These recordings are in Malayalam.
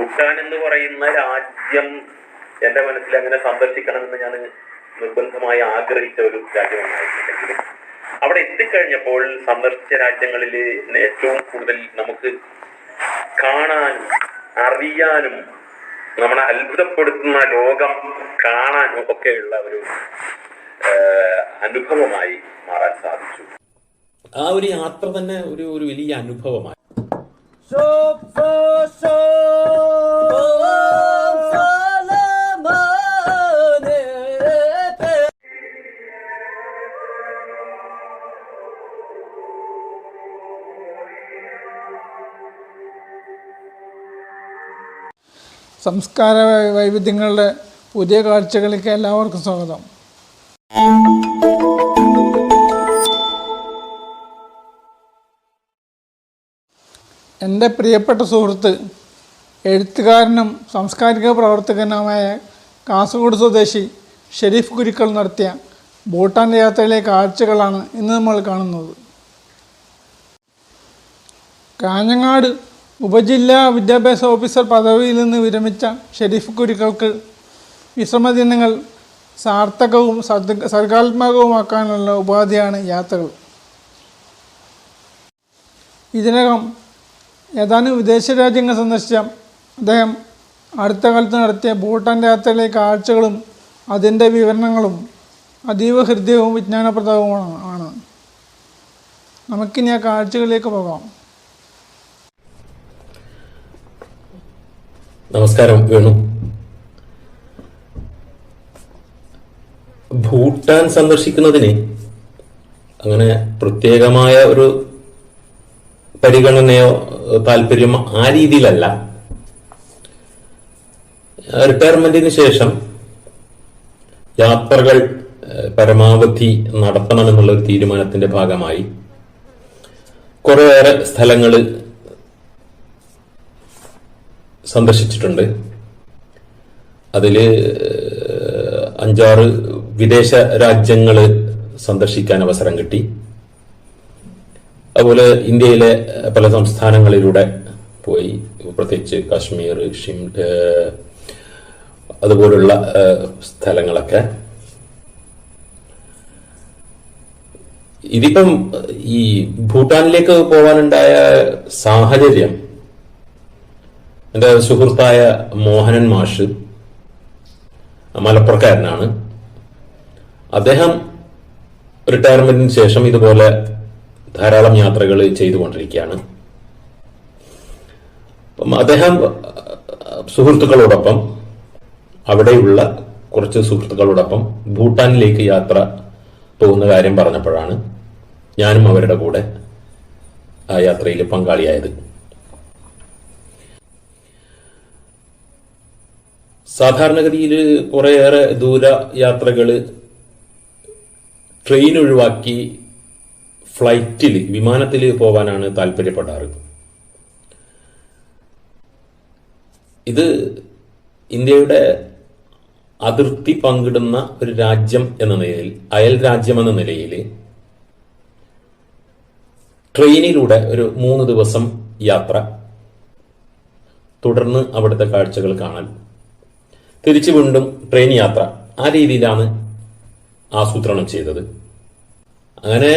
ഭൂട്ടാൻ എന്ന് പറയുന്ന രാജ്യം എന്റെ മനസ്സിൽ അങ്ങനെ സന്ദർശിക്കണമെന്ന് ഞാൻ നിർബന്ധമായി ആഗ്രഹിച്ച ഒരു രാജ്യമാണ് അവിടെ എത്തിക്കഴിഞ്ഞപ്പോൾ സന്ദർശിച്ച രാജ്യങ്ങളിൽ ഏറ്റവും കൂടുതൽ നമുക്ക് കാണാനും അറിയാനും നമ്മളെ അത്ഭുതപ്പെടുത്തുന്ന ലോകം കാണാനും ഒക്കെയുള്ള ഒരു അനുഭവമായി മാറാൻ സാധിച്ചു. ആ ഒരു യാത്ര തന്നെ ഒരു ഒരു വലിയ അനുഭവമായി. സംസ്കാര വൈവിധ്യങ്ങളുടെ പുതിയ കാഴ്ചകളിലേക്ക് എല്ലാവർക്കും സ്വാഗതം. എന്റെ പ്രിയപ്പെട്ട സുഹൃത്ത് എഴുത്തുകാരനും സാംസ്കാരിക പ്രവർത്തകനുമായ കാസർഗോഡ് സ്വദേശി ഷെരീഫ് കുരുക്കൾ നടത്തിയ ഭൂട്ടാൻ യാത്രയിലെ കാഴ്ചകളാണ് ഇന്ന് നമ്മൾ കാണുന്നത്. കാഞ്ഞങ്ങാട് ഉപജില്ലാ വിദ്യാഭ്യാസ ഓഫീസർ പദവിയിൽ നിന്ന് വിരമിച്ച ഷെരീഫ് കുരുക്കൾക്ക് വിശ്രമദിനങ്ങൾ സാർത്ഥകവും സർഗാത്മകവുമാക്കാനുള്ള ഉപാധിയാണ് യാത്രകൾ. ഇതിനകം ഏതാനും വിദേശ രാജ്യങ്ങൾ സന്ദർശിച്ച അദ്ദേഹം അടുത്ത കാലത്ത് നടത്തിയ ഭൂട്ടാൻ യാത്രയിലെ കാഴ്ചകളും അതിന്റെ വിവരണങ്ങളും അതീവ ഹൃദ്യവും വിജ്ഞാനപ്രദവുമാണ്. ആണ്. നമുക്കിനി ആ കാഴ്ചകളിലേക്ക് പോകാം. നമസ്കാരം വേണു. ഭൂട്ടാൻ സന്ദർശിക്കുന്നതിന് അങ്ങനെ പ്രത്യേകമായ ഒരു പരിഗണനയോ താല്പര്യമോ ആ രീതിയിലല്ല. റിട്ടയർമെന്റിന് ശേഷം യാത്രകൾ പരമാവധി നടത്തണമെന്നുള്ള ഒരു തീരുമാനത്തിന്റെ ഭാഗമായി കുറേയേറെ സ്ഥലങ്ങൾ സന്ദർശിച്ചിട്ടുണ്ട്. അതിൽ അഞ്ചാറ് വിദേശ രാജ്യങ്ങൾ സന്ദർശിക്കാൻ അവസരം കിട്ടി. അതുപോലെ ഇന്ത്യയിലെ പല സംസ്ഥാനങ്ങളിലൂടെ പോയി. പ്രത്യേകിച്ച് കാശ്മീർ ഷിം അതുപോലുള്ള സ്ഥലങ്ങളൊക്കെ. ഇതിപ്പം ഈ ഭൂട്ടാനിലേക്ക് പോകാനുണ്ടായ സാഹചര്യം എന്റെ സുഹൃത്തായ മോഹനൻ മാഷ് മലപ്പുറക്കാരനാണ്. അദ്ദേഹം റിട്ടയർമെന്റിന് ശേഷം ഇതുപോലെ ധാരാളം യാത്രകൾ ചെയ്തുകൊണ്ടിരിക്കുകയാണ്. അപ്പം അദ്ദേഹം സുഹൃത്തുക്കളോടൊപ്പം അവിടെയുള്ള കുറച്ച് സുഹൃത്തുക്കളോടൊപ്പം ഭൂട്ടാനിലേക്ക് യാത്ര പോകുന്ന കാര്യം പറഞ്ഞപ്പോഴാണ് ഞാനും അവരുടെ കൂടെ ആ യാത്രയിൽ പങ്കാളിയായത്. സാധാരണഗതിയിൽ കുറേയേറെ ദൂര യാത്രകൾ ട്രെയിൻ ഒഴിവാക്കി ഫ്ലൈറ്റിൽ വിമാനത്തിൽ പോകാനാണ് താല്പര്യപ്പെടാറ്. ഇത് ഇന്ത്യയുടെ അതിർത്തി പങ്കിടുന്ന ഒരു രാജ്യം എന്ന നിലയിൽ അയൽ രാജ്യം എന്ന നിലയിൽ ട്രെയിനിലൂടെ ഒരു മൂന്ന് ദിവസം യാത്ര തുടർന്ന് അവിടുത്തെ കാഴ്ചകൾ കാണാൻ തിരിച്ചു വീണ്ടും ട്രെയിൻ യാത്ര ആ രീതിയിലാണ് ആസൂത്രണം ചെയ്തത്. അങ്ങനെ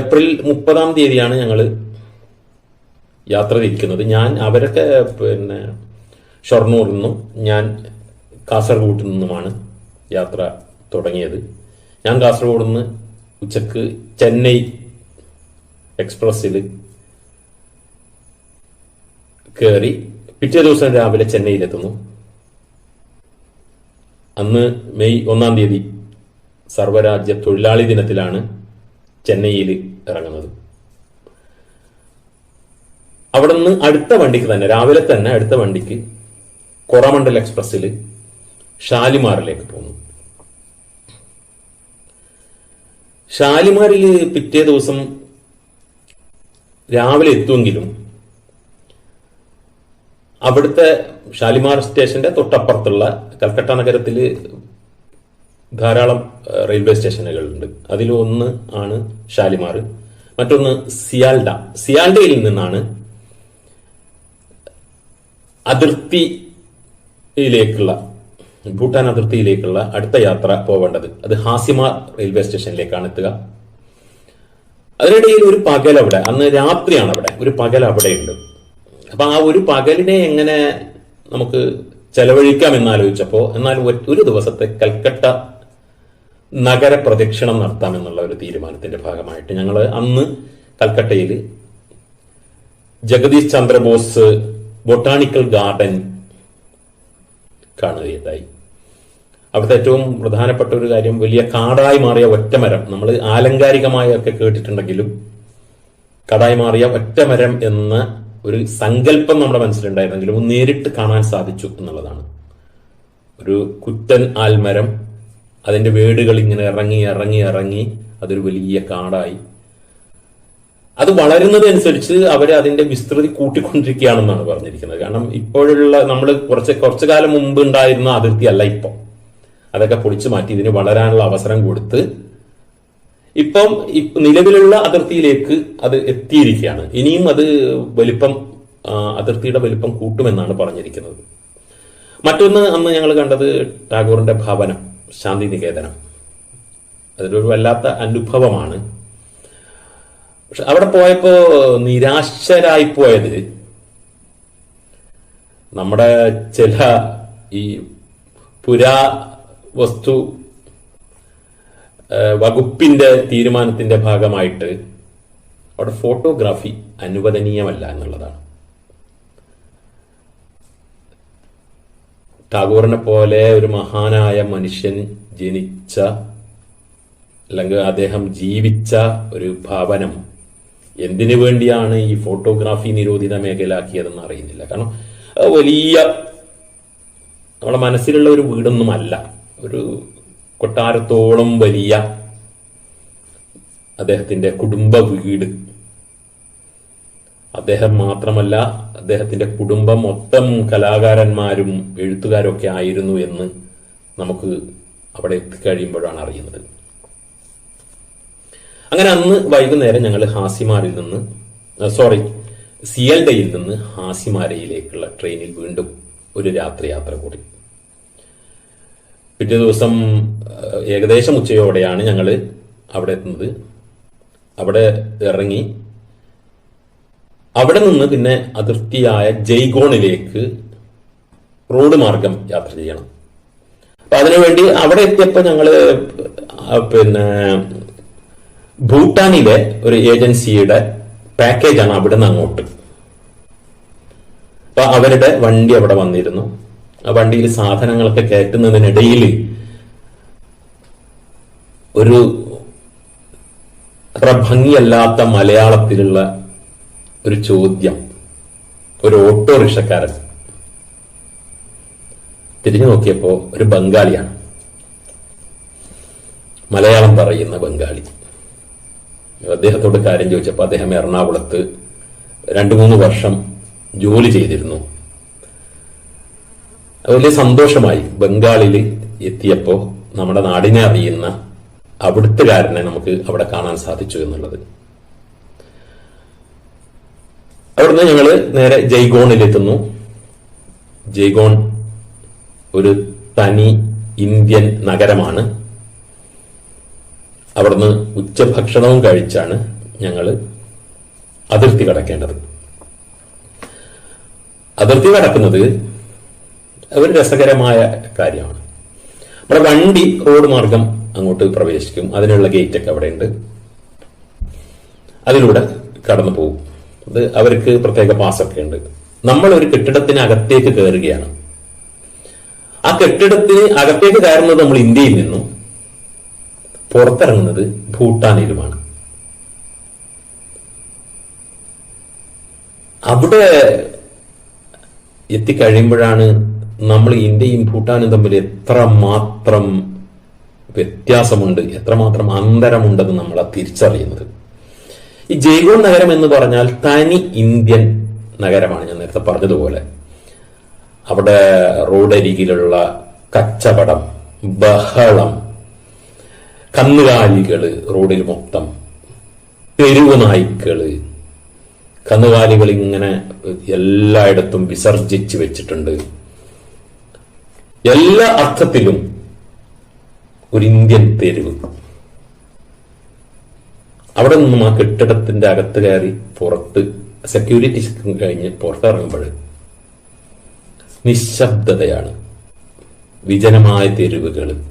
ഏപ്രിൽ മുപ്പതാം തീയതിയാണ് ഞങ്ങൾ യാത്ര തിരിക്കുന്നത്. ഞാൻ അവരൊക്കെ പിന്നെ ഷൊർണൂരിൽ നിന്നും ഞാൻ കാസർഗോഡ് നിന്നുമാണ് യാത്ര തുടങ്ങിയത്. ഞാൻ കാസർഗോഡ് നിന്ന് ഉച്ചയ്ക്ക് ചെന്നൈ എക്സ്പ്രസ്സിൽ കയറി പിറ്റേ ദിവസം രാവിലെ ചെന്നൈയിലെത്തുന്നു. അന്ന് മെയ് ഒന്നാം തീയതി സർവരാജ്യ തൊഴിലാളി ദിനത്തിലാണ് ചെന്നൈയിൽ ഇറങ്ങുന്നത്. അവിടെ നിന്ന് അടുത്ത വണ്ടിക്ക് തന്നെ രാവിലെ തന്നെ അടുത്ത വണ്ടിക്ക് കൊറമണ്ഡൽ എക്സ്പ്രസ്സിൽ ഷാലിമാറിലേക്ക് പോന്നു. ഷാലിമാറിൽ പിറ്റേ ദിവസം രാവിലെ എത്തുമെങ്കിലും അവിടുത്തെ ഷാലിമാർ സ്റ്റേഷന്റെ തൊട്ടപ്പുറത്തുള്ള കൽക്കട്ട നഗരത്തിൽ ധാരാളം റെയിൽവേ സ്റ്റേഷനുകളുണ്ട്. അതിൽ ഒന്ന് ആണ് ഷാലിമാർ. മറ്റൊന്ന് സിയാൽഡ. സിയാൽഡയിൽ നിന്നാണ് അതിർത്തിയിലേക്കുള്ള ഭൂട്ടാൻ അതിർത്തിയിലേക്കുള്ള അടുത്ത യാത്ര പോവേണ്ടത്. അത് ഹാസിമാർ റെയിൽവേ സ്റ്റേഷനിലേക്കാണ് എത്തുക. അതിനിടയിൽ ഒരു പകൽ അവിടെ അന്ന് രാത്രിയാണ് അവിടെ. ഒരു പകൽ അവിടെ ഉണ്ട് അപ്പൊ ആ ഒരു പകലിനെ എങ്ങനെ നമുക്ക് ചെലവഴിക്കാം എന്നാലോചിച്ചപ്പോ എന്നാൽ ഒരു ദിവസത്തെ കൽക്കട്ട നഗര പ്രദക്ഷിണം നടത്താമെന്നുള്ള ഒരു തീരുമാനത്തിന്റെ ഭാഗമായിട്ട് ഞങ്ങൾ അന്ന് കൽക്കട്ടയിൽ ജഗദീഷ് ചന്ദ്രബോസ് ബൊട്ടാണിക്കൽ ഗാർഡൻ കാണുകയുണ്ടായി. അവിടുത്തെ ഏറ്റവും പ്രധാനപ്പെട്ട ഒരു കാര്യം വലിയ കാടായി മാറിയ ഒറ്റമരം നമ്മൾ ആലങ്കാരികമായൊക്കെ കേട്ടിട്ടുണ്ടെങ്കിലും കടായി മാറിയ ഒറ്റമരം എന്ന ഒരു സങ്കല്പം നമ്മുടെ മനസ്സിലുണ്ടായിരുന്നെങ്കിലും നേരിട്ട് കാണാൻ സാധിച്ചു എന്നുള്ളതാണ്. ഒരു കുറ്റൻ ആൽമരം അതിന്റെ വേടുകൾ ഇങ്ങനെ ഇറങ്ങി ഇറങ്ങി ഇറങ്ങി അതൊരു വലിയ കാടായി. അത് വളരുന്നതനുസരിച്ച് അവർ അതിന്റെ വിസ്തൃതി കൂട്ടിക്കൊണ്ടിരിക്കുകയാണെന്നാണ് പറഞ്ഞിരിക്കുന്നത്. കാരണം ഇപ്പോഴുള്ള നമ്മൾ കുറച്ച് കുറച്ചു കാലം മുമ്പ് ഉണ്ടായിരുന്ന അതിർത്തി അല്ല ഇപ്പം. അതൊക്കെ പൊളിച്ചു മാറ്റി ഇതിന് വളരാനുള്ള അവസരം കൊടുത്ത് ഇപ്പം നിലവിലുള്ള അതിർത്തിയിലേക്ക് അത് എത്തിയിരിക്കുകയാണ്. ഇനിയും അത് വലിപ്പം അതിർത്തിയുടെ വലിപ്പം കൂട്ടുമെന്നാണ് പറഞ്ഞിരിക്കുന്നത്. മറ്റൊന്ന് അന്ന് ഞങ്ങൾ കണ്ടത് ടാഗോറിന്റെ ഭവനം ശാന്തി നികേതനം അതൊരു വല്ലാത്ത അനുഭവമാണ്. പക്ഷെ അവിടെ പോയപ്പോ നിരാശരായി പോയത് നമ്മുടെ ചില ഈ പുരാ വസ്തു വകുപ്പിന്റെ തീരുമാനത്തിന്റെ ഭാഗമായിട്ട് അവിടെ ഫോട്ടോഗ്രാഫി അനുവദനീയമല്ല എന്നുള്ളതാണ്. ടാഗോറിനെ പോലെ ഒരു മഹാനായ മനുഷ്യൻ ജനിച്ച അല്ലെങ്കിൽ അദ്ദേഹം ജീവിച്ച ഒരു ഭവനം എന്തിനു വേണ്ടിയാണ് ഈ ഫോട്ടോഗ്രാഫി നിരോധിത മേഖലയാക്കിയതെന്ന് അറിയുന്നില്ല. കാരണം വലിയ നമ്മുടെ മനസ്സിലുള്ള ഒരു വീടൊന്നുമല്ല. ഒരു കൊട്ടാരത്തോളം വലിയ അദ്ദേഹത്തിന്റെ കുടുംബ വീട്. അദ്ദേഹം മാത്രമല്ല അദ്ദേഹത്തിന്റെ കുടുംബം മൊത്തം കലാകാരന്മാരും എഴുത്തുകാരൊക്കെ ആയിരുന്നു എന്ന് നമുക്ക് അവിടെ എത്തിക്കഴിയുമ്പോഴാണ് അറിയുന്നത്. അങ്ങനെ അന്ന് വൈകുന്നേരം ഞങ്ങൾ ഹാസിമാരിൽ നിന്ന് സോറി സിയൽഡയിൽ നിന്ന് ഹാസിമാരയിലേക്കുള്ള ട്രെയിനിൽ വീണ്ടും ഒരു രാത്രി യാത്ര കൂടി. പിറ്റേ ദിവസം ഏകദേശം ഉച്ചയോടെയാണ് ഞങ്ങൾ അവിടെ എത്തുന്നത്. അവിടെ ഇറങ്ങി അവിടെ നിന്ന് പിന്നെ അതിർത്തിയായ ജയ്ഗോണിലേക്ക് റോഡ് മാർഗം യാത്ര ചെയ്യണം. അപ്പൊ അതിനുവേണ്ടി അവിടെ എത്തിയപ്പോൾ ഞങ്ങൾ പിന്നെ ഭൂട്ടാനിലെ ഒരു ഏജൻസിയുടെ പാക്കേജാണ് അവിടെ നിന്ന് അങ്ങോട്ട്. അപ്പൊ അവരുടെ വണ്ടി അവിടെ വന്നിരുന്നു. വണ്ടിയിൽ സാധനങ്ങളൊക്കെ കയറ്റുന്നതിനിടയിൽ ഒരു അത്ര ഭംഗിയല്ലാത്ത മലയാളത്തിലുള്ള ഒരു ചോദ്യം. ഒരു ഓട്ടോറിക്ഷക്കാരൻ തിരിഞ്ഞു നോക്കിയപ്പോ ഒരു ബംഗാളിയാണ്. മലയാളം പറയുന്ന ബംഗാളി. അദ്ദേഹത്തോട് കാര്യം ചോദിച്ചപ്പോൾ അദ്ദേഹം എറണാകുളത്ത് രണ്ടു മൂന്ന് വർഷം ജോലി ചെയ്തിരുന്നു. വലിയ സന്തോഷമായി ബംഗാളിൽ എത്തിയപ്പോൾ നമ്മുടെ നാടിനെ അറിയുന്ന അവിടുത്തുകാരനെ നമുക്ക് അവിടെ കാണാൻ സാധിച്ചു എന്നുള്ളത്. അവിടുന്ന് ഞങ്ങൾ നേരെ ജയ്ഗോണിലെത്തുന്നു. ജയ്ഗോൺ ഒരു തനി ഇന്ത്യൻ നഗരമാണ്. അവിടുന്ന് ഉച്ചഭക്ഷണവും കഴിച്ചാണ് ഞങ്ങൾ അതിർത്തി കടക്കേണ്ടത്. അതിർത്തി കടക്കുന്നത് ഒരു രസകരമായ കാര്യമാണ്. നമ്മുടെ വണ്ടി റോഡ് മാർഗം അങ്ങോട്ട് പ്രവേശിക്കും. അതിനുള്ള ഗേറ്റ് ഒക്കെ അവിടെ ഉണ്ട് അതിലൂടെ കടന്നു പോകും. അത് അവർക്ക് പ്രത്യേക പാസൊക്കെ ഉണ്ട്. നമ്മൾ ഒരു കെട്ടിടത്തിനകത്തേക്ക് കയറുകയാണ്. ആ കെട്ടിടത്തിന് അകത്തേക്ക് കയറുന്നത് നമ്മൾ ഇന്ത്യയിൽ നിന്നും പുറത്തിറങ്ങുന്നത് ഭൂട്ടാനിലുമാണ്. അവിടെ എത്തിക്കഴിയുമ്പോഴാണ് നമ്മൾ ഇന്ത്യയും ഭൂട്ടാനും തമ്മിൽ എത്ര മാത്രം വ്യത്യാസമുണ്ട് എത്രമാത്രം അന്തരമുണ്ടെന്ന് നമ്മൾ തിരിച്ചറിയുന്നത്. ഈ ജയ്ഗോൺ നഗരം എന്ന് പറഞ്ഞാൽ തനി ഇന്ത്യൻ നഗരമാണ് ഞാൻ നേരത്തെ പറഞ്ഞതുപോലെ. അവിടെ റോഡരികിലുള്ള കച്ചവടം ബഹളം കന്നുകാലികൾ റോഡിൽ മൊത്തം തെരുവ് നായ്ക്കൾ കന്നുകാലികൾ ഇങ്ങനെ എല്ലായിടത്തും വിസർജിച്ച് വെച്ചിട്ടുണ്ട്. എല്ലാ അർത്ഥത്തിലും ഒരു ഇന്ത്യൻ തെരുവ്. അവിടെ നിന്നും ആ കെട്ടിടത്തിന്റെ അകത്ത് കയറി പുറത്ത് സെക്യൂരിറ്റി കഴിഞ്ഞ് പുറത്തിറങ്ങുമ്പോൾ നിശബ്ദതയാണ്. വിജനമായ തെരുവുകൾ.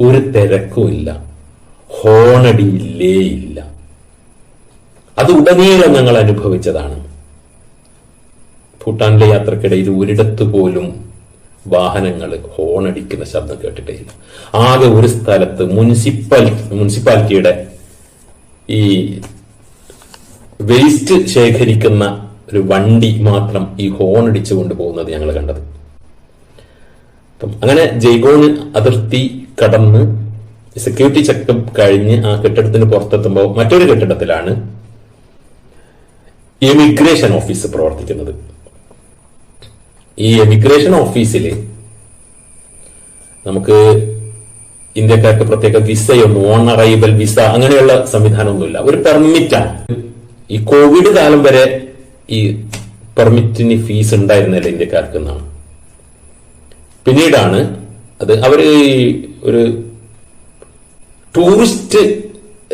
ഒരു തിരക്കുമില്ല ഹോണടിയില്ലേ ഇല്ല. അത് ഉടനീളം ഞങ്ങൾ അനുഭവിച്ചതാണ്. ഭൂട്ടാനിലെ യാത്രക്കിടയിൽ ഒരിടത്ത് പോലും വാഹനങ്ങൾ ഹോണടിക്കുന്ന ശബ്ദം കേട്ടിട്ടില്ല ആകെ ഒരു സ്ഥലത്ത് മുനിസിപ്പൽ മുനിസിപ്പാലിറ്റിയുടെ ഈ വേസ്റ്റ് ശേഖരിക്കുന്ന ഒരു വണ്ടി മാത്രം ഈ ഹോൺ അടിച്ചു കൊണ്ടുപോകുന്നത് ഞങ്ങൾ കണ്ടത്. അപ്പം അങ്ങനെ ജയ്ഗോണ് അതിർത്തി കടന്ന് സെക്യൂരിറ്റി ചെക്ക് കഴിഞ്ഞ് ആ കെട്ടിടത്തിന് പുറത്തെത്തുമ്പോൾ മറ്റൊരു കെട്ടിടത്തിലാണ് ഇമിഗ്രേഷൻ ഓഫീസ് പ്രവർത്തിക്കുന്നത്. ഈ എമിഗ്രേഷൻ ഓഫീസിൽ നമുക്ക് ഇന്ത്യക്കാർക്ക് പ്രത്യേക വിസയോ ഓൺ അറൈവൽ വിസ അങ്ങനെയുള്ള സംവിധാനമൊന്നുമില്ല. ഒരു പെർമിറ്റാണ് ഈ കോവിഡ് കാലം വരെ ഈ പെർമിറ്റിന് ഫീസ് ഉണ്ടായിരുന്നില്ല ഇന്ത്യക്കാർക്ക് എന്നാണ് പിന്നീടാണ് അത് അവർ ഒരു ടൂറിസ്റ്റ്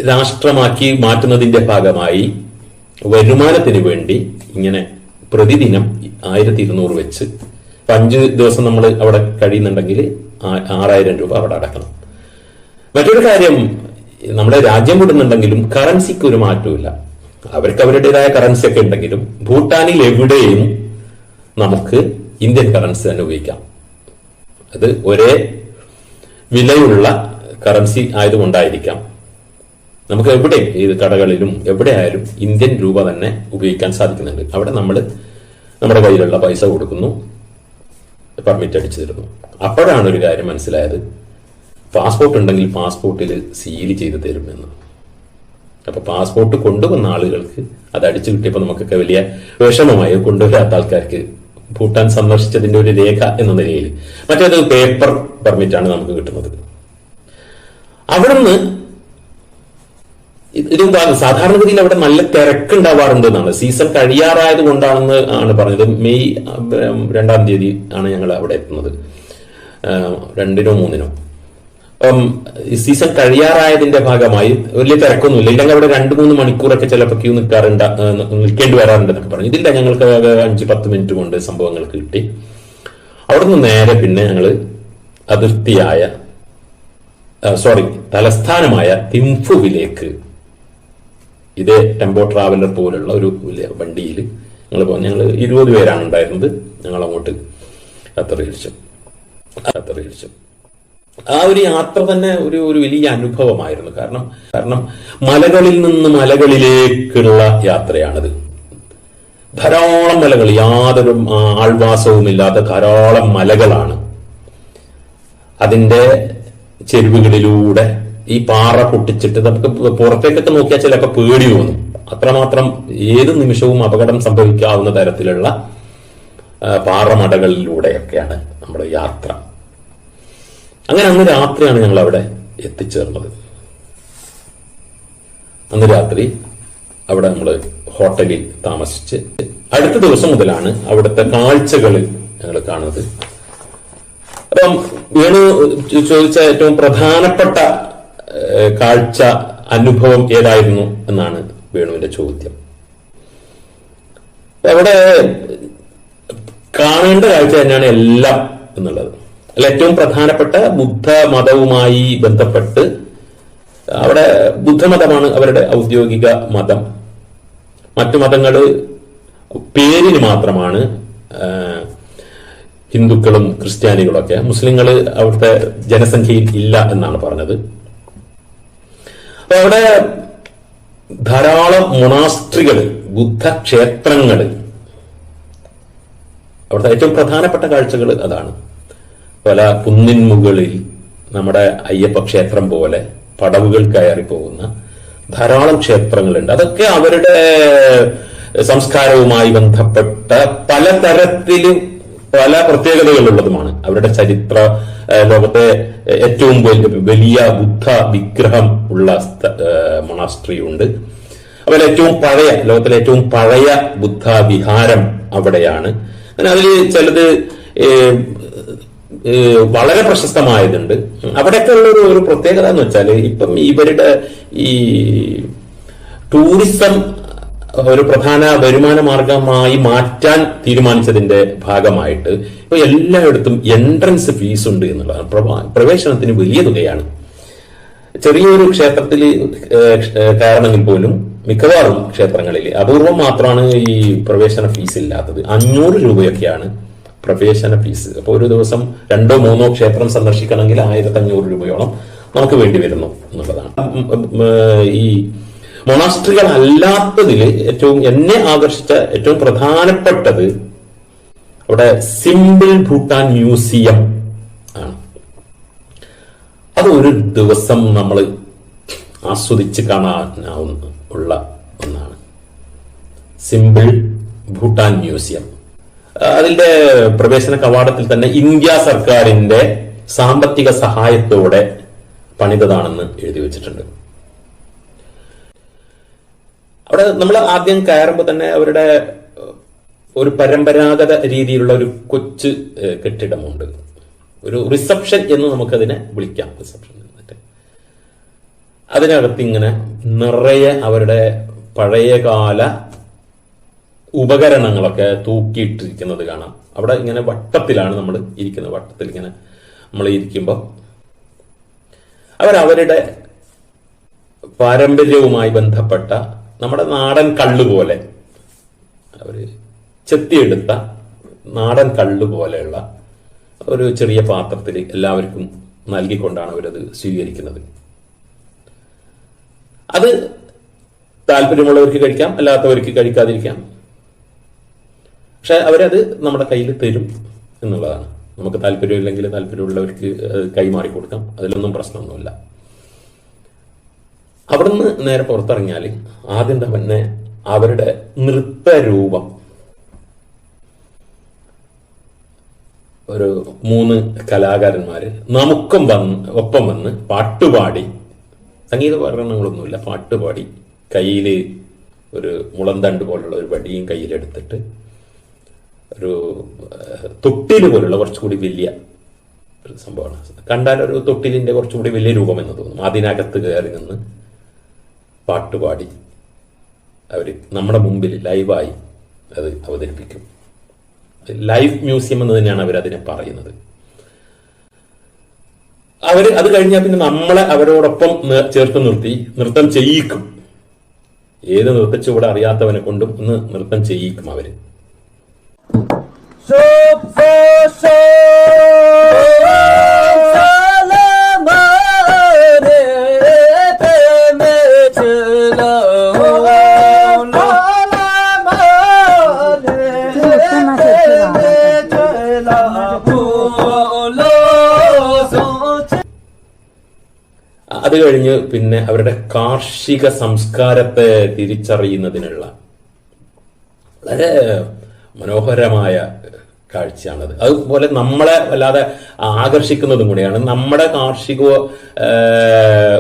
രാഷ്ട്രമാക്കി മാറ്റുന്നതിന്റെ ഭാഗമായി വരുമാനത്തിന് വേണ്ടി ഇങ്ങനെ പ്രതിദിനം ആയിരത്തി ഇരുന്നൂറ് വെച്ച് അപ്പൊ അഞ്ച് ദിവസം നമ്മൾ അവിടെ കഴിയുന്നുണ്ടെങ്കിൽ ആറായിരം രൂപ അവിടെ അടക്കണം. മറ്റൊരു കാര്യം നമ്മുടെ രാജ്യം വിടുന്നുണ്ടെങ്കിലും കറൻസിക്ക് ഒരു മാറ്റമില്ല അവർക്ക് അവരുടേതായ കറൻസി ഒക്കെ ഉണ്ടെങ്കിലും ഭൂട്ടാനിൽ എവിടെയും നമുക്ക് ഇന്ത്യൻ കറൻസി തന്നെ ഉപയോഗിക്കാം. അത് ഒരേ വിലയുള്ള കറൻസി ആയതുകൊണ്ടായിരിക്കാം. നമുക്ക് എവിടെയും ഏത് കടകളിലും എവിടെ ആയാലും ഇന്ത്യൻ രൂപ തന്നെ ഉപയോഗിക്കാൻ സാധിക്കുന്നുണ്ട്. അവിടെ നമ്മൾ നമ്മുടെ കയ്യിലുള്ള പൈസ കൊടുക്കുന്നു. പെർമിറ്റ് അടിച്ചു തരുന്നു അപ്പോഴാണ് ഒരു കാര്യം മനസ്സിലായത്. പാസ്പോർട്ട് ഉണ്ടെങ്കിൽ പാസ്പോർട്ടിൽ സീൽ ചെയ്ത് തരുമെന്ന് അപ്പൊ പാസ്പോർട്ട് കൊണ്ടുവന്ന ആളുകൾക്ക് അത് അടിച്ചു കിട്ടിയപ്പോൾ നമുക്കൊക്കെ വലിയ വിഷമമായി. കൊണ്ടുവരാത്ത ആൾക്കാർക്ക് ഭൂട്ടാൻ സന്ദർശിച്ചതിന്റെ ഒരു രേഖ എന്ന നിലയിൽ. മറ്റേത് പേപ്പർ പെർമിറ്റ് ആണ് നമുക്ക് കിട്ടുന്നത്. അവിടുന്ന് ഇത് ഇത് എന്താ സാധാരണഗതിയിൽ അവിടെ നല്ല തിരക്കുണ്ടാവാറുണ്ട് എന്നാണ് സീസൺ കഴിയാറായത് കൊണ്ടാണെന്ന് ആണ് പറഞ്ഞത്. മെയ് രണ്ടാം തീയതി ആണ് ഞങ്ങൾ അവിടെ എത്തുന്നത്. രണ്ടിനോ മൂന്നിനോ. സീസൺ കഴിയാറായതിന്റെ ഭാഗമായി വലിയ തിരക്കൊന്നുമില്ല. ഇല്ലെങ്കിൽ അവിടെ രണ്ട് മൂന്ന് മണിക്കൂറൊക്കെ ചിലപ്പോൾ ക്യൂ നിൽക്കാറുണ്ട് നിൽക്കേണ്ടി വരാറുണ്ട് എന്നൊക്കെ പറഞ്ഞു. ഇതില്ല ഞങ്ങൾക്ക് അഞ്ച് പത്ത് മിനിറ്റ് കൊണ്ട് സംഭവങ്ങൾ കിട്ടി. അവിടുന്ന് നേരെ പിന്നെ ഞങ്ങൾ അതിർത്തിയായ സോറി തലസ്ഥാനമായ തിംഫുവിലേക്ക് ഇതേ ടെമ്പോ ട്രാവലർ പോലുള്ള ഒരു വണ്ടിയിൽ ഞങ്ങൾ ഞങ്ങൾ ഇരുപത് പേരാണ് ഉണ്ടായിരുന്നത്. ഞങ്ങൾ അങ്ങോട്ട് യാത്ര തിരിച്ചു. ആ ഒരു യാത്ര തന്നെ ഒരു ഒരു വലിയ അനുഭവമായിരുന്നു. കാരണം കാരണം മലകളിൽ നിന്ന് മലകളിലേക്കുള്ള യാത്രയാണത്. ധാരാളം മലകൾ യാതൊരു ആൾവാസവുമില്ലാത്ത ധാരാളം മലകളാണ്. അതിന്റെ ചെരുവുകളിലൂടെ ഈ പാറ പൊട്ടിച്ചിട്ട് നമുക്ക് പുറത്തേക്കൊക്കെ നോക്കിയാൽ ചിലപ്പോൾ പേടി തോന്നും. അത്രമാത്രം ഏത് നിമിഷവും അപകടം സംഭവിക്കാവുന്ന തരത്തിലുള്ള പാറമടകളിലൂടെയൊക്കെയാണ് നമ്മുടെ യാത്ര. അങ്ങനെ അന്ന് രാത്രിയാണ് ഞങ്ങൾ അവിടെ എത്തിച്ചേർന്നത്. അന്ന് രാത്രി അവിടെ നമ്മൾ ഹോട്ടലിൽ താമസിച്ച് അടുത്ത ദിവസം മുതലാണ് അവിടുത്തെ കാഴ്ചകൾ ഞങ്ങൾ കാണുന്നത്. അപ്പം വേണു ചോദിച്ച ഏറ്റവും പ്രധാനപ്പെട്ട കാഴ്ച അനുഭവം ഏതായിരുന്നു എന്നാണ് വേണുവിന്റെ ചോദ്യം. അവിടെ കാണേണ്ട കാഴ്ച തന്നെയാണ് എല്ലാം എന്നുള്ളത്. അല്ല ഏറ്റവും പ്രധാനപ്പെട്ട ബുദ്ധ മതവുമായി ബന്ധപ്പെട്ട് അവിടെ ബുദ്ധമതമാണ് അവരുടെ ഔദ്യോഗിക മതം. മറ്റു മതങ്ങൾ പേരിന് മാത്രമാണ് ഹിന്ദുക്കളും ക്രിസ്ത്യാനികളൊക്കെ. മുസ്ലിങ്ങൾ അവിടുത്തെ ജനസംഖ്യയിൽ ഇല്ല എന്നാണ് പറഞ്ഞത്. അവിടെ ധാരാളം മൊണാസ്ട്രികൾ ബുദ്ധ ക്ഷേത്രങ്ങൾ അവിടുത്തെ ഏറ്റവും പ്രധാനപ്പെട്ട കാഴ്ചകൾ അതാണ്. പല കുന്നിൻ മുകളിൽ നമ്മുടെ അയ്യപ്പ ക്ഷേത്രം പോലെ പടവുകൾ കയറി പോകുന്ന ധാരാളം ക്ഷേത്രങ്ങളുണ്ട്. അതൊക്കെ അവരുടെ സംസ്കാരവുമായി ബന്ധപ്പെട്ട പലതരത്തിലും പല പ്രത്യേകതകളുള്ളതുമാണ്. അവരുടെ ചരിത്ര ലോകത്തെ ഏറ്റവും വലിയ ബുദ്ധ വിഗ്രഹം ഉള്ള മണാസ്ട്രി ഉണ്ട് അതുപോലെ ഏറ്റവും പഴയ ലോകത്തിലെ ഏറ്റവും പഴയ ബുദ്ധ വിഹാരം അവിടെയാണ്. അങ്ങനെ അതിൽ ചിലത് വളരെ പ്രശസ്തമായതുണ്ട്. അവിടെയൊക്കെ ഉള്ള ഒരു പ്രത്യേകത എന്ന് വെച്ചാൽ ഇപ്പം ഇവരുടെ ഈ ടൂറിസം ഒരു പ്രധാന വരുമാന മാർഗമായി മാറ്റാൻ തീരുമാനിച്ചതിന്റെ ഭാഗമായിട്ട് ഇപ്പൊ എല്ലായിടത്തും എൻട്രൻസ് ഫീസ് ഉണ്ട് എന്നുള്ളതാണ്. പ്രവേശനത്തിന് വലിയ തുകയാണ്. ചെറിയൊരു ക്ഷേത്രത്തിൽ കയറണമെങ്കിൽ പോലും മിക്കവാറും ക്ഷേത്രങ്ങളിൽ അപൂർവം മാത്രമാണ് ഈ പ്രവേശന ഫീസ് ഇല്ലാത്തത്. അഞ്ഞൂറ് രൂപയൊക്കെയാണ് പ്രവേശന ഫീസ് അപ്പോൾ ഒരു ദിവസം രണ്ടോ മൂന്നോ ക്ഷേത്രം സന്ദർശിക്കണമെങ്കിൽ ആയിരത്തി അഞ്ഞൂറ് രൂപയോളം നമുക്ക് വേണ്ടി വരുന്നു എന്നുള്ളതാണ്. ഈ മൊണാസ്ട്രികൾ അല്ലാത്തതിൽ ഏറ്റവും എന്നെ ആകർഷിച്ച ഏറ്റവും പ്രധാനപ്പെട്ടത് അവിടെ സിമ്പിൾ ഭൂട്ടാൻ മ്യൂസിയം ആണ്. അത് ഒരു ദിവസം നമ്മൾ ആസ്വദിച്ച് കാണാനാവുന്ന ഉള്ള ഒന്നാണ്. Simple Bhutan museum. അതിന്റെ പ്രവേശന കവാടത്തിൽ തന്നെ ഇന്ത്യ സർക്കാരിന്റെ സാമ്പത്തിക സഹായത്തോടെ പണിതതാണെന്ന് എഴുതി വെച്ചിട്ടുണ്ട്. അവിടെ നമ്മൾ ആദ്യം കയറുമ്പോൾ തന്നെ അവരുടെ ഒരു പരമ്പരാഗത രീതിയിലുള്ള ഒരു കൊച്ച് കെട്ടിടമുണ്ട്. ഒരു റിസപ്ഷൻ എന്ന് നമുക്കതിനെ വിളിക്കാം. റിസപ്ഷൻ എന്നിട്ട് അതിനകത്ത് ഇങ്ങനെ നിറയെ അവരുടെ പഴയകാല ഉപകരണങ്ങളൊക്കെ തൂക്കിയിട്ടിരിക്കുന്നത് കാണാം. അവിടെ ഇങ്ങനെ വട്ടത്തിലാണ് നമ്മൾ ഇരിക്കുന്നത്. വട്ടത്തിൽ ഇങ്ങനെ നമ്മൾ ഇരിക്കുമ്പോൾ അവരവരുടെ പാരമ്പര്യവുമായി ബന്ധപ്പെട്ട നമ്മുടെ നാടൻ കള്ള് പോലെ. അവർ ചെത്തിയെടുത്ത നാടൻ കള്ള് പോലെയുള്ള ഒരു ചെറിയ പാത്രത്തിൽ എല്ലാവർക്കും നൽകിക്കൊണ്ടാണ് അവരത് സ്വീകരിക്കുന്നത്. അത് താല്പര്യമുള്ളവർക്ക് കഴിക്കാം അല്ലാത്തവർക്ക് കഴിക്കാതിരിക്കാം. പക്ഷെ അവരത് നമ്മുടെ കയ്യിൽ തരും എന്നുള്ളതാണ്. നമുക്ക് താല്പര്യമില്ലെങ്കിൽ താല്പര്യമുള്ളവർക്ക് കൈമാറി കൊടുക്കാം അതിലൊന്നും പ്രശ്നമൊന്നുമില്ല. അവിടുന്ന് നേരെ പുറത്തിറങ്ങിയാൽ ആദ്യം തന്നെ അവരുടെ നൃത്തരൂപം. ഒരു മൂന്ന് കലാകാരന്മാര് നമുക്കും വന്ന് ഒപ്പം വന്ന് പാട്ടുപാടി. സംഗീത ഉപകരണങ്ങളൊന്നുമില്ല പാട്ടുപാടി. കയ്യിൽ ഒരു മുളന്തണ്ട് പോലുള്ള ഒരു വടിയും കയ്യിലെടുത്തിട്ട് ഒരു തൊട്ടിൽ പോലുള്ള കുറച്ചുകൂടി വലിയ ഒരു സംഭവമാണ്. കണ്ടാൽ ഒരു തൊട്ടിലിന്റെ കുറച്ചുകൂടി വലിയ രൂപം എന്ന് തോന്നും. അതിനകത്ത് കയറി നിന്ന് പാട്ടുപാടി അവർ നമ്മുടെ മുമ്പിൽ ലൈവായി അത് അവതരിപ്പിക്കും. ലൈവ് മ്യൂസിയം എന്ന് തന്നെയാണ് അവർ അതിനെ പറയുന്നത്. അവർ അത് കഴിഞ്ഞാൽ പിന്നെ നമ്മളെ അവരോടൊപ്പം ചേർത്ത് നിർത്തി നൃത്തം ചെയ്യിക്കും. ഏത് നൃത്തച്ചുവടെ അറിയാത്തവനെ കൊണ്ടും ഒന്ന് നൃത്തം ചെയ്യിക്കും അവർ. So so soap. അത് കഴിഞ്ഞ് പിന്നെ അവരുടെ കാർഷിക സംസ്കാരത്തെ തിരിച്ചറിയുന്നതിനുള്ള വളരെ മനോഹരമായ കാഴ്ചയാണത്. അതുപോലെ നമ്മളെ വല്ലാതെ ആകർഷിക്കുന്നതും കൂടിയാണ്. നമ്മുടെ കാർഷിക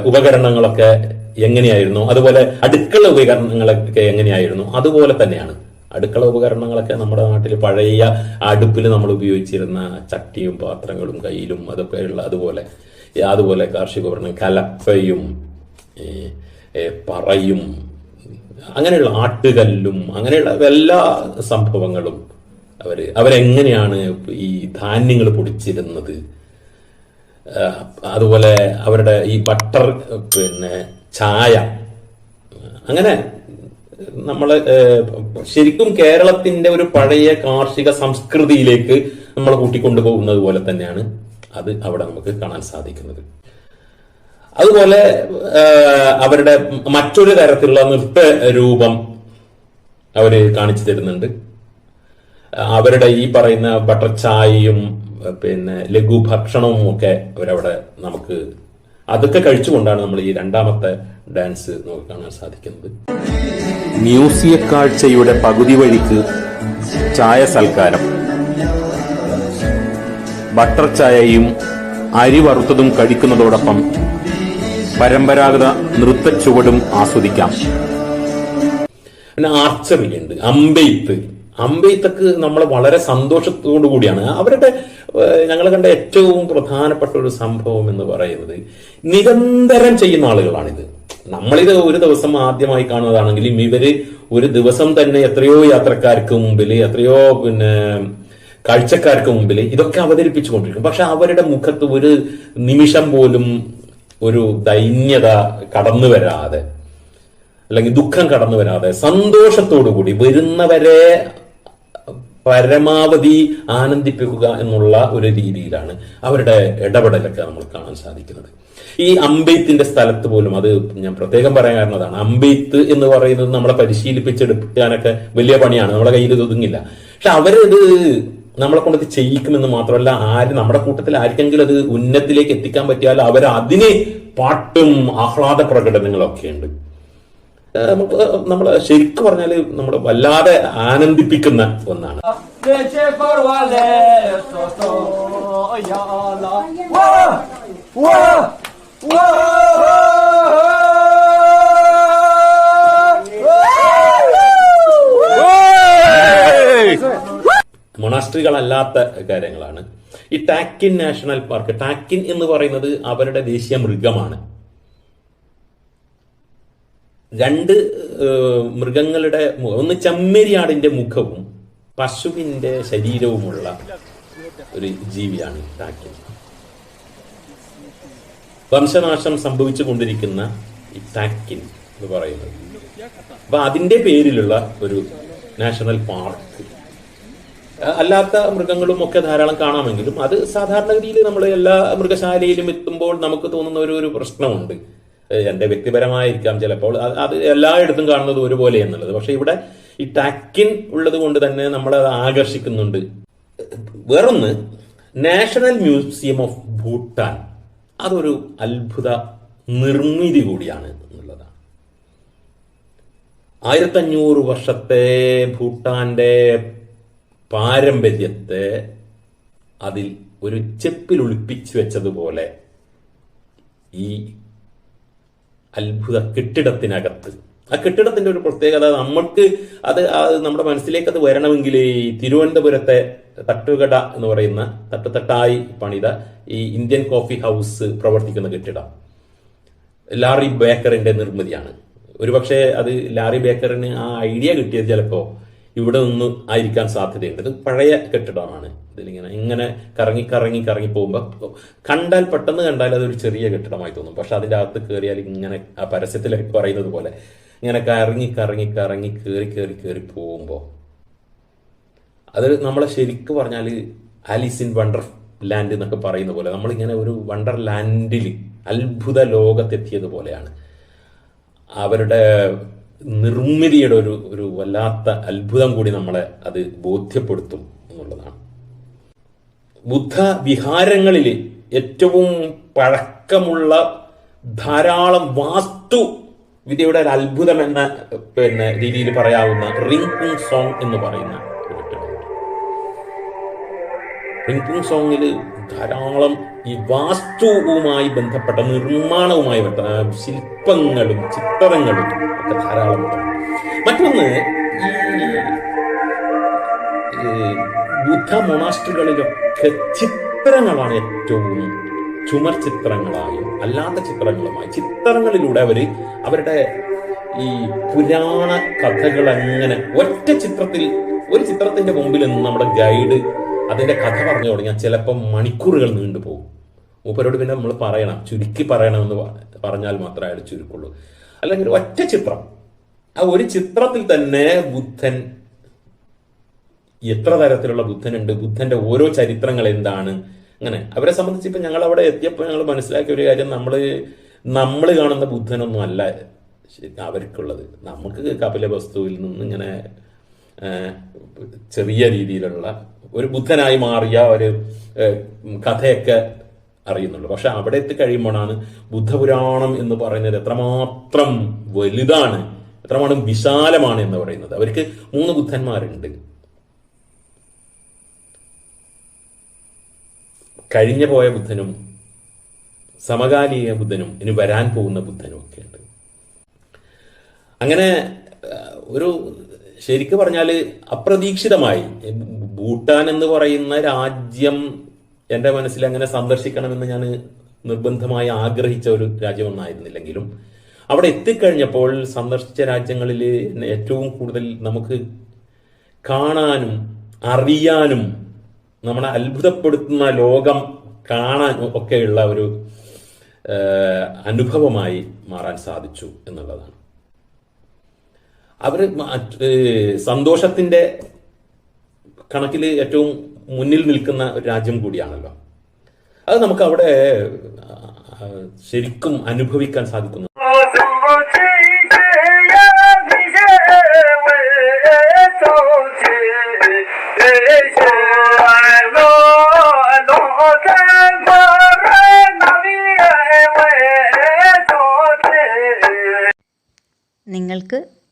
ഉപകരണങ്ങളൊക്കെ എങ്ങനെയായിരുന്നു? അതുപോലെ അടുക്കള ഉപകരണങ്ങളൊക്കെ എങ്ങനെയായിരുന്നു? അതുപോലെ തന്നെയാണ്. അടുക്കള ഉപകരണങ്ങളൊക്കെ നമ്മുടെ നാട്ടിൽ പഴയ അടുപ്പിൽ നമ്മൾ ഉപയോഗിച്ചിരുന്ന ചട്ടിയും പാത്രങ്ങളും കയ്യിലും അതൊക്കെയുള്ള അതുപോലെ അതുപോലെ കാർഷിക ഉപകരണം കലപ്പയും പറയും അങ്ങനെയുള്ള ആട്ടുകല്ലും അങ്ങനെയുള്ള എല്ലാ സംഭവങ്ങളും അവർ അവരെങ്ങനെയാണ് ഈ ധാന്യങ്ങൾ പൊടിച്ചിരുന്നത്? അതുപോലെ അവരുടെ ഈ ബട്ടർ പിന്നെ ചായ അങ്ങനെ നമ്മൾ ശരിക്കും കേരളത്തിന്റെ ഒരു പഴയ കാർഷിക സംസ്കൃതിയിലേക്ക് നമ്മൾ കൂട്ടിക്കൊണ്ടുപോകുന്നത് പോലെ തന്നെയാണ് അത് അവിടെ നമുക്ക് കാണാൻ സാധിക്കുന്നത്. അതുപോലെ അവരുടെ മറ്റൊരു തരത്തിലുള്ള നൃത്ത രൂപം അവർ കാണിച്ചു തരുന്നുണ്ട്. അവരുടെ ഈ പറയുന്ന ബട്ടർ ചായയും പിന്നെ ലഘുഭക്ഷണവും ഒക്കെ അവരവിടെ നമുക്ക് അതൊക്കെ കഴിച്ചുകൊണ്ടാണ് നമ്മൾ ഈ രണ്ടാമത്തെ ഡാൻസ് നമുക്ക് കാണാൻ സാധിക്കുന്നത്. മ്യൂസിയ കാഴ്ചയുടെ പകുതി വഴിക്ക് ചായ സൽക്കാരം. ബട്ടർ ചായയും അരി വറുത്തതും കഴിക്കുന്നതോടൊപ്പം പരമ്പരാഗത നൃത്തച്ചുവടും ആസ്വദിക്കാം. പിന്നെ ആർച്ചറി ഉണ്ട് അമ്പെയ്ത്ത്. അമ്പെയ്ത്തൊക്കെ നമ്മൾ വളരെ സന്തോഷത്തോടു കൂടിയാണ്. അവരുടെ ഞങ്ങൾ കണ്ട ഏറ്റവും പ്രധാനപ്പെട്ട ഒരു സംഭവം എന്ന് പറയുന്നത് നിരന്തരം ചെയ്യുന്ന ആളുകളാണിത്. നമ്മളിത് ഒരു ദിവസം ആദ്യമായി കാണുന്നതാണെങ്കിലും ഇവർ ഒരു ദിവസം തന്നെ എത്രയോ യാത്രക്കാർക്ക് മുമ്പിൽ എത്രയോ പിന്നെ കാഴ്ചക്കാർക്ക് മുമ്പിൽ ഇതൊക്കെ അവതരിപ്പിച്ചുകൊണ്ടിരിക്കും. പക്ഷെ അവരുടെ മുഖത്ത് ഒരു നിമിഷം പോലും ഒരു ദൈന്യത കടന്നു വരാതെ അല്ലെങ്കിൽ ദുഃഖം കടന്നു വരാതെ സന്തോഷത്തോടു കൂടി വരുന്നവരെ പരമാവധി ആനന്ദിപ്പിക്കുക എന്നുള്ള ഒരു രീതിയിലാണ് അവരുടെ ഇടപെടലൊക്കെ നമ്മൾ കാണാൻ സാധിക്കുന്നത്. ഈ അമ്പെയ്ത്തിന്റെ സ്ഥലത്ത് പോലും അത് ഞാൻ പ്രത്യേകം പറയാൻ കാരണതാണ്. അമ്പെയ്ത്ത് എന്ന് പറയുന്നത് നമ്മളെ പരിശീലിപ്പിച്ചെടുക്കാനൊക്കെ വലിയ പണിയാണ്. നമ്മളെ കയ്യിൽ ഒതുങ്ങില്ല. പക്ഷെ അവരത് നമ്മളെ കൊണ്ട് ഇത് ചെയ്യിക്കുമെന്ന് മാത്രമല്ല ആര് നമ്മുടെ കൂട്ടത്തിൽ ആർക്കെങ്കിലും അത് ഉന്നത്തിലേക്ക് എത്തിക്കാൻ പറ്റിയാൽ അവർ അതിന് പാട്ടും ആഹ്ലാദ പ്രകടനങ്ങളൊക്കെ ഉണ്ട് നമുക്ക് നമ്മൾ ശരിക്കും പറഞ്ഞാൽ നമ്മളെ വല്ലാതെ ആനന്ദിപ്പിക്കുന്ന ഒന്നാണ്! മൊണാസ്ട്രികളല്ലാത്ത കാര്യങ്ങളാണ് ഈ ടാക്കിൻ നാഷണൽ പാർക്ക് ടാക്കിൻ എന്ന് പറയുന്നത് അവരുടെ ദേശീയ മൃഗമാണ് രണ്ട് മൃഗങ്ങളുടെ ഒന്ന് ചെമ്മരിയാടിന്റെ മുഖവും പശുവിന്റെ ശരീരവുമുള്ള ഒരു ജീവിയാണ് ടാക്കിൻ വംശനാശം സംഭവിച്ചു കൊണ്ടിരിക്കുന്ന ഈ ടാക്കിൻ എന്ന് പറയുന്നത്. അപ്പൊ അതിന്റെ പേരിലുള്ള ഒരു നാഷണൽ പാർക്ക്. അല്ലാത്ത മൃഗങ്ങളും ഒക്കെ ധാരാളം കാണാമെങ്കിലും അത് സാധാരണഗതിയിൽ നമ്മൾ എല്ലാ മൃഗശാലയിലും എത്തുമ്പോൾ നമുക്ക് തോന്നുന്ന ഒരു ഒരു പ്രശ്നമുണ്ട്. എന്റെ വ്യക്തിപരമായിരിക്കാം ചിലപ്പോൾ. അത് എല്ലായിടത്തും കാണുന്നത് ഒരുപോലെ എന്നുള്ളത്. പക്ഷെ ഇവിടെ ഈ ടാക്കിൻ ഉള്ളത് കൊണ്ട് തന്നെ നമ്മളത് ആകർഷിക്കുന്നുണ്ട്. വേറൊന്ന് നാഷണൽ മ്യൂസിയം ഓഫ് ഭൂട്ടാൻ. അതൊരു അത്ഭുത നിർമ്മിതി കൂടിയാണ് എന്നുള്ളതാണ്. ആയിരത്തഞ്ഞൂറ് വർഷത്തെ ഭൂട്ടാന്റെ പാരമ്പര്യത്തെ അതിൽ ഒരു ചെപ്പിൽ ഒളിപ്പിച്ചു വെച്ചതുപോലെ ഈ അത്ഭുത കെട്ടിടത്തിനകത്ത്. ആ കെട്ടിടത്തിന്റെ ഒരു പ്രത്യേകത നമ്മൾക്ക് അത് നമ്മുടെ മനസ്സിലേക്ക് അത് വരണമെങ്കിൽ ഈ തിരുവനന്തപുരത്തെ തട്ടുകട എന്ന് പറയുന്ന തട്ടുതട്ടായി പണിത ഈ ഇന്ത്യൻ കോഫി ഹൗസ് പ്രവർത്തിക്കുന്ന കെട്ടിടം. ലാറി ബേക്കറിന്റെ നിർമ്മിതിയാണ്. ഒരുപക്ഷെ അത് ലാറി ബേക്കറിന് ആ ഐഡിയ കിട്ടിയത് ചിലപ്പോ ഇവിടെ ഒന്നും ആയിരിക്കാൻ സാധ്യതയുണ്ട്. ഇത് പഴയ കെട്ടിടമാണ്. ഇതിലിങ്ങനെ ഇങ്ങനെ കറങ്ങി കറങ്ങി കറങ്ങി പോകുമ്പോൾ കണ്ടാൽ പെട്ടെന്ന് കണ്ടാൽ അതൊരു ചെറിയ കെട്ടിടമായി തോന്നും. പക്ഷെ അതിന്റെ അകത്ത് കയറിയാൽ ഇങ്ങനെ ആ പരസ്യത്തിൽ പറയുന്നത് പോലെ ഇങ്ങനെ കറങ്ങി കറങ്ങി കറങ്ങി കയറി കയറി കയറി പോകുമ്പോൾ അത് നമ്മളെ ശരിക്കും പറഞ്ഞാൽ ആലീസ് ഇൻ വണ്ടർ ലാൻഡ് എന്നൊക്കെ പറയുന്ന പോലെ നമ്മളിങ്ങനെ ഒരു വണ്ടർ ലാൻഡിൽ അത്ഭുത ലോകത്തെത്തിയതുപോലെയാണ് അവരുടെ നിർമ്മിതിയുടെ ഒരു ഒരു വല്ലാത്ത അത്ഭുതം കൂടി നമ്മളെ അത് ബോധ്യപ്പെടുത്തും എന്നുള്ളതാണ്. ബുദ്ധ വിഹാരങ്ങളിൽ ഏറ്റവും പഴക്കമുള്ള ധാരാളം വാസ്തു വിദ്യയുടെ ഒരു അത്ഭുതം എന്ന പിന്നെ രീതിയിൽ പറയാവുന്ന റിങ്കുങ് സോങ് എന്ന് പറയുന്ന റിങ്കുങ് സോങ്ങിൽ ധാരാളം ഈ വാസ്തുവുമായി ബന്ധപ്പെട്ട നിർമ്മാണവുമായി ശില്പങ്ങളും ചിത്രങ്ങളും ഒക്കെ ധാരാളം മറ്റൊന്ന് ഈ ബുദ്ധ മൊണാസ്റ്ററുകളിലൊക്കെ ചിത്രങ്ങളാണ് ഏറ്റവും ചുമർ ചിത്രങ്ങളായും അല്ലാത്ത ചിത്രങ്ങളുമായി. ചിത്രങ്ങളിലൂടെ അവർ അവരുടെ ഈ പുരാണ കഥകൾ അങ്ങനെ ഒറ്റ ചിത്രത്തിൽ ഒരു ചിത്രത്തിന്റെ മുമ്പിൽ നിന്ന് നമ്മുടെ ഗൈഡ് അതിന്റെ കഥ പറഞ്ഞു തുടങ്ങിയാൽ ചിലപ്പം മണിക്കൂറുകൾ നീണ്ടു പോകും. മൂപ്പരോട് പിന്നെ നമ്മൾ പറയണം ചുരുക്കി പറയണമെന്ന് പറഞ്ഞാൽ മാത്രമേ അയാൾ ചുരുക്കുള്ളൂ. അല്ലെങ്കിൽ ഒറ്റ ചിത്രം. ആ ഒരു ചിത്രത്തിൽ തന്നെ ബുദ്ധൻ എത്ര തരത്തിലുള്ള ബുദ്ധനുണ്ട് ബുദ്ധന്റെ ഓരോ ചരിത്രങ്ങൾ എന്താണ് അങ്ങനെ അവരെ സംബന്ധിച്ച് ഇപ്പം ഞങ്ങൾ അവിടെ എത്തിയപ്പോൾ ഞങ്ങൾ മനസ്സിലാക്കിയ ഒരു കാര്യം നമ്മൾ നമ്മൾ കാണുന്ന ബുദ്ധനൊന്നും അല്ല അവർക്കുള്ളത്. നമുക്ക് കപില വസ്തുവിൽ നിന്ന് ഇങ്ങനെ ചെറിയ രീതിയിലുള്ള ഒരു ബുദ്ധനായി മാറിയ ഒരു കഥയൊക്കെ അറിയുന്നുള്ളൂ. പക്ഷെ അവിടെ എത്തിക്കഴിയുമ്പോഴാണ് ബുദ്ധപുരാണം എന്ന് പറയുന്നത് എത്രമാത്രം വലുതാണ് എത്രമാത്രം വിശാലമാണ് എന്ന് പറയുന്നത്. അവർക്ക് മൂന്ന് ബുദ്ധന്മാരുണ്ട്. കഴിഞ്ഞു പോയ ബുദ്ധനും സമകാലിക ബുദ്ധനും ഇനി വരാൻ പോകുന്ന ബുദ്ധനും ഒക്കെ ഉണ്ട് അങ്ങനെ ഒരു ശരിക്ക് പറഞ്ഞാൽ അപ്രതീക്ഷിതമായി. ഭൂട്ടാൻ എന്ന് പറയുന്ന രാജ്യം എന്റെ മനസ്സിൽ അങ്ങനെ സന്ദർശിക്കണമെന്ന് ഞാൻ നിർബന്ധമായി ആഗ്രഹിച്ച ഒരു രാജ്യമൊന്നായിരുന്നില്ലെങ്കിലും അവിടെ എത്തിക്കഴിഞ്ഞപ്പോൾ സന്ദർശിച്ച രാജ്യങ്ങളിൽ ഏറ്റവും കൂടുതൽ നമുക്ക് കാണാനും അറിയാനും നമ്മളെ അത്ഭുതപ്പെടുത്തുന്ന ലോകം കാണാൻ ഒക്കെയുള്ള ഒരു അനുഭവമായി മാറാൻ സാധിച്ചു എന്നുള്ളതാണ്. മറ്റ് സന്തോഷത്തിന്റെ കണക്കിൽ ഏറ്റവും മുന്നിൽ നിൽക്കുന്ന ഒരു രാജ്യം കൂടിയാണല്ലോ. അത് നമുക്ക് അവിടെ ശരിക്കും അനുഭവിക്കാൻ സാധിക്കുന്നു.